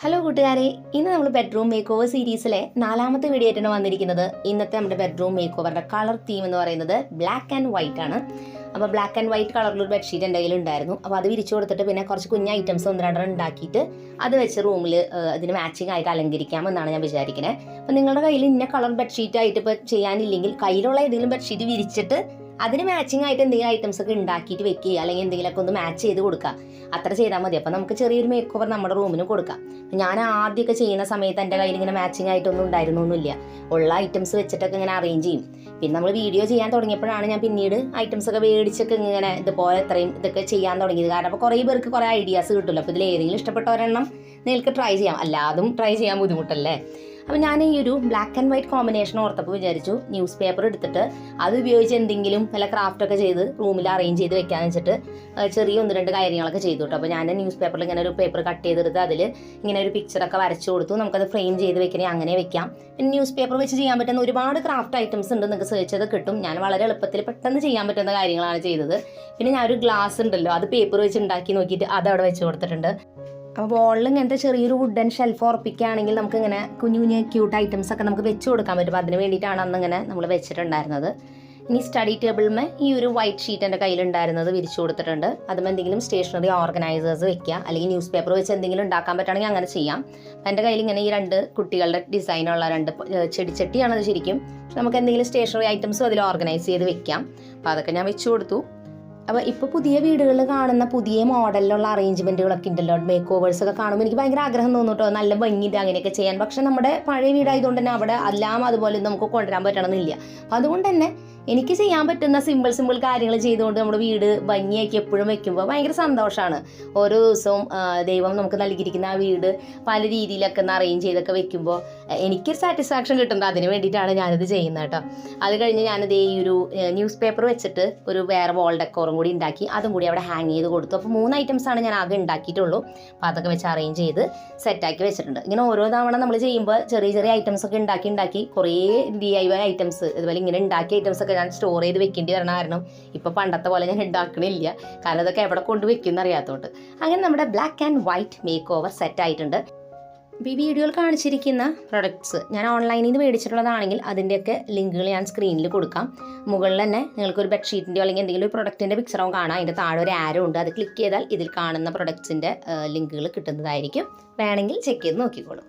Hello കൂട്ടുകാരെ. ഇന്ന് നമ്മൾ ബെഡ്റൂം മേക്ക് ഓവർ സീരീസിലെ നാലാമത്തെ വീഡിയോ ആയിട്ടാണ് വന്നിരിക്കുന്നത്. ഇന്നത്തെ നമ്മുടെ ബെഡ്റൂം മേക്ക് ഓവറുടെ കളർ തീം എന്ന് പറയുന്നത് ബ്ലാക്ക് ആൻഡ് വൈറ്റ് ആണ്. അപ്പോൾ ബ്ലാക്ക് ആൻഡ് വൈറ്റ് കളറിലൊരു ബെഡ്ഷീറ്റ് എന്റെ കയ്യിൽ ഉണ്ടായിരുന്നു. അപ്പോൾ അത് വിരിച്ചു കൊടുത്തിട്ട് പിന്നെ കുറച്ച് കുഞ്ഞ ഐറ്റംസ് ഒന്ന് രണ്ടെണ്ണം ഉണ്ടാക്കിയിട്ട് അത് വെച്ച് റൂമിൽ അതിന് മാച്ചിങ് ആയിട്ട് അലങ്കരിക്കാമെന്നാണ് ഞാൻ വിചാരിക്കുന്നത് അപ്പോൾ നിങ്ങളുടെ കയ്യിൽ ഇന്ന കളർ ബെഡ്ഷീറ്റ് ആയിട്ട് ഇപ്പോൾ ചെയ്യാനില്ലെങ്കിൽ കയ്യിലുള്ള ഏതെങ്കിലും ബെഡ്ഷീറ്റ് വിരിച്ചിട്ട് അതിന് മാച്ചിങ് ആയിട്ട് എന്തെങ്കിലും ഐറ്റംസ് ഒക്കെ ഉണ്ടാക്കിയിട്ട് വെക്കുക. അല്ലെങ്കിൽ എന്തെങ്കിലുമൊക്കെ ഒന്ന് മാച്ച് ചെയ്ത് കൊടുക്കുക. അത്ര ചെയ്താൽ മതി. അപ്പോൾ നമുക്ക് ചെറിയൊരു മേക്ക് ഓവർ നമ്മുടെ റൂമിന് കൊടുക്കാം. ഞാൻ ആദ്യമൊക്കെ ചെയ്യുന്ന സമയത്ത് എന്റെ കയ്യിൽ ഇങ്ങനെ മാച്ചിങ് ആയിട്ടൊന്നും ഉണ്ടായിരുന്നൊന്നുമില്ല. ഉള്ള ഐറ്റംസ് വെച്ചിട്ടൊക്കെ ഇങ്ങനെ അറേഞ്ച് ചെയ്യും. പിന്നെ നമ്മൾ വീഡിയോ ചെയ്യാൻ തുടങ്ങിയപ്പോഴാണ് ഞാൻ പിന്നീട് ഐറ്റംസ് ഒക്കെ മേടിച്ചൊക്കെ ഇങ്ങനെ ഇതുപോലെ ഇത്രയും ഇതൊക്കെ ചെയ്യാൻ തുടങ്ങിയത്. കാരണം അപ്പോൾ കുറേ പേർക്ക് കുറേ ഐഡിയാസ് കിട്ടുമല്ലോ. അപ്പോൾ ഇതിൽ ഏതെങ്കിലും ഇഷ്ടപ്പെട്ട ഒരെണ്ണം നിങ്ങൾക്ക് ട്രൈ ചെയ്യാം. അല്ലാതും ട്രൈ ചെയ്യാൻ ബുദ്ധിമുട്ടല്ലേ? അപ്പോൾ ഞാൻ ഈ ഒരു ബ്ലാക്ക് ആൻഡ് വൈറ്റ് കോമ്പിനേഷൻ ഓർത്തപ്പോൾ വിചാരിച്ചു. ന്യൂസ് പേപ്പർ എടുത്തിട്ട് അത് ഉപയോഗിച്ച് എന്തെങ്കിലും വല്ല ക്രാഫ്റ്റൊക്കെ ചെയ്ത് റൂമിൽ അറേഞ്ച് ചെയ്ത് വെക്കാന്ന് വെച്ചിട്ട് ചെറിയ ഒന്ന് രണ്ട് കാര്യങ്ങളൊക്കെ ചെയ്തു കേട്ടോ. അപ്പോൾ ഞാൻ ന്യൂസ് പേപ്പറിൽ ഇങ്ങനെ ഒരു പേപ്പർ കട്ട് ചെയ്തെടുത്ത് അതിൽ ഇങ്ങനെ ഒരു പിക്ചറൊക്കെ വരച്ചു കൊടുത്തു. നമുക്കത് ഫ്രെയിം ചെയ്ത് വെക്കണേ അങ്ങനെ വെക്കാം. പിന്നെ ന്യൂസ് പേപ്പർ വെച്ച് ചെയ്യാൻ പറ്റുന്ന ഒരുപാട് ക്രാഫ്റ്റ് ഐറ്റംസ് ഉണ്ട് നിങ്ങൾക്ക് സെർച്ച് ചെയ്ത് കിട്ടും. ഞാൻ വളരെ എളുപ്പത്തിൽ പെട്ടെന്ന് ചെയ്യാൻ പറ്റുന്ന കാര്യങ്ങളാണ് ചെയ്തത്. പിന്നെ ഞാൻ ഒരു ഗ്ലാസ് ഉണ്ടല്ലോ അത് പേപ്പർ വെച്ച് ഉണ്ടാക്കി നോക്കിയിട്ട് അത് അവിടെ വെച്ച് കൊടുത്തിട്ടുണ്ട്. വോളിൽ ഇങ്ങനത്തെ ചെറിയൊരു വുഡൻ ഷെൽഫ് ഉറപ്പിക്കുകയാണെങ്കിൽ നമുക്ക് ഇങ്ങനെ കുഞ്ഞു കുഞ്ഞു ക്യൂട്ട് ഐറ്റംസ് ഒക്കെ നമുക്ക് വെച്ച് കൊടുക്കാൻ പറ്റും. അതിന് വേണ്ടിയിട്ടാണ് അന്ന് ഇങ്ങനെ നമ്മൾ വെച്ചിട്ടുണ്ടായിരുന്നത്. ഇനി സ്റ്റഡി ടേബിളിമേ ഈ ഒരു വൈറ്റ് ഷീറ്റ് എന്റെ കയ്യിലുണ്ടായിരുന്നത് വിരിച്ചു കൊടുത്തിട്ടുണ്ട്. അതും എന്തെങ്കിലും സ്റ്റേഷനറി ഓർഗനൈസേഴ്സ് വെക്കുക അല്ലെങ്കിൽ ന്യൂസ് പേപ്പർ വെച്ച് എന്തെങ്കിലും ഉണ്ടാക്കാൻ പറ്റുകയാണെങ്കിൽ അങ്ങനെ ചെയ്യാം. അപ്പം എന്റെ കയ്യിൽ ഇങ്ങനെ ഈ രണ്ട് കുട്ടികളുടെ ഡിസൈനുള്ള രണ്ട് ചെടിച്ചട്ടിയാണത് ശരിക്കും. നമുക്ക് എന്തെങ്കിലും സ്റ്റേഷനറി ഐറ്റംസ് അതിൽ ഓർഗനൈസ് ചെയ്ത് വെക്കാം അപ്പോൾ അതൊക്കെ ഞാൻ വെച്ചു കൊടുത്തു. അപ്പോൾ ഇപ്പോൾ പുതിയ വീടുകളിൽ കാണുന്ന പുതിയ മോഡലിലുള്ള അറേഞ്ച്മെന്റുകളൊക്കെ ഉണ്ടല്ലോ. മേക്ക് ഓവേഴ്സ് ഒക്കെ കാണുമ്പോൾ എനിക്ക് ഭയങ്കര ആഗ്രഹം തോന്നും കേട്ടോ നല്ല ഭംഗിയിട്ട് അങ്ങനെയൊക്കെ ചെയ്യാൻ. പക്ഷെ നമ്മുടെ പഴയ വീടായതുകൊണ്ട് തന്നെ അവിടെ എല്ലാം അതുപോലെ നമുക്ക് കൊണ്ടുവരാൻ പറ്റണമെന്നില്ല. അപ്പോൾ അതുകൊണ്ട് തന്നെ എനിക്ക് ചെയ്യാൻ പറ്റുന്ന സിമ്പിൾ സിമ്പിൾ കാര്യങ്ങൾ ചെയ്തുകൊണ്ട് നമ്മുടെ വീട് ഭംഗിയാക്കി എപ്പോഴും വെക്കുമ്പോൾ ഭയങ്കര സന്തോഷമാണ് ഓരോ ദിവസവും ദൈവം നമുക്ക് നൽകിയിരിക്കുന്ന ആ വീട് പല രീതിയിലൊക്കെ ഒന്ന് അറേഞ്ച് ചെയ്തൊക്കെ വെക്കുമ്പോൾ എനിക്ക് സാറ്റിസ്ഫാക്ഷൻ കിട്ടുന്നത് അതിന് വേണ്ടിയിട്ടാണ് ഞാനിത് ചെയ്യുന്നത് കേട്ടോ. അത് കഴിഞ്ഞ് ഞാനിത് ഈ ഒരു ന്യൂസ് പേപ്പർ വെച്ചിട്ട് ഒരു വേറെ വോൾ ഡെക്കോറും കൂടി ഉണ്ടാക്കി. അതും കൂടി അവിടെ ഹാങ് ചെയ്ത് കൊടുത്തു. അപ്പോൾ മൂന്ന് ഐറ്റംസാണ് ഞാൻ ആകെ ഉണ്ടാക്കിയിട്ടുള്ളൂ. അപ്പോൾ അതൊക്കെ വെച്ച് അറേഞ്ച് ചെയ്ത് സെറ്റാക്കി വെച്ചിട്ടുണ്ട്. ഇങ്ങനെ ഓരോ തവണ നമ്മൾ ചെയ്യുമ്പോൾ ചെറിയ ചെറിയ ഐറ്റംസ് ഒക്കെ ഉണ്ടാക്കി ഉണ്ടാക്കി കുറേ ഡി ഐ വൈ ഐറ്റംസ് അതുപോലെ ഇങ്ങനെ ഉണ്ടാക്കിയ ഐറ്റംസ് ഒക്കെ ഞാൻ സ്റ്റോർ ചെയ്ത് വെക്കേണ്ടി വരണ കാരണം ഇപ്പോൾ പണ്ടത്തെ പോലെ ഞാൻ ഉണ്ടാക്കണില്ല കാരണം ഇതൊക്കെ എവിടെ കൊണ്ട് വെക്കും അറിയാത്തോണ്ട്. അങ്ങനെ നമ്മുടെ black and white make over set ആയിട്ടുണ്ട് ഈ വീഡിയോയിൽ കാണിച്ചിരിക്കുന്ന പ്രൊഡക്ട്സ് ഞാൻ ഓൺലൈനിൽ നിന്ന് മേടിച്ചിട്ടുള്ളതാണെങ്കിൽ അതിന്റെയൊക്കെ ലിങ്കുകൾ ഞാൻ സ്ക്രീനിൽ കൊടുക്കാം. മുകളിൽ തന്നെ നിങ്ങൾക്ക് ഒരു ബെഡ്ഷീറ്റിന്റെയോ അല്ലെങ്കിൽ എന്തെങ്കിലും ഒരു പ്രൊഡക്റ്റിന്റെ പിക്ചറോ കാണാം. അതിന്റെ താഴെ ഒരു ആരോ ഉണ്ട്. അത് ക്ലിക്ക് ചെയ്താൽ ഇതിൽ കാണുന്ന പ്രൊഡക്ട്സിന്റെ ലിങ്കുകൾ കിട്ടുന്നതായിരിക്കും. വേണമെങ്കിൽ ചെക്ക് ചെയ്ത് നോക്കിക്കോളൂ.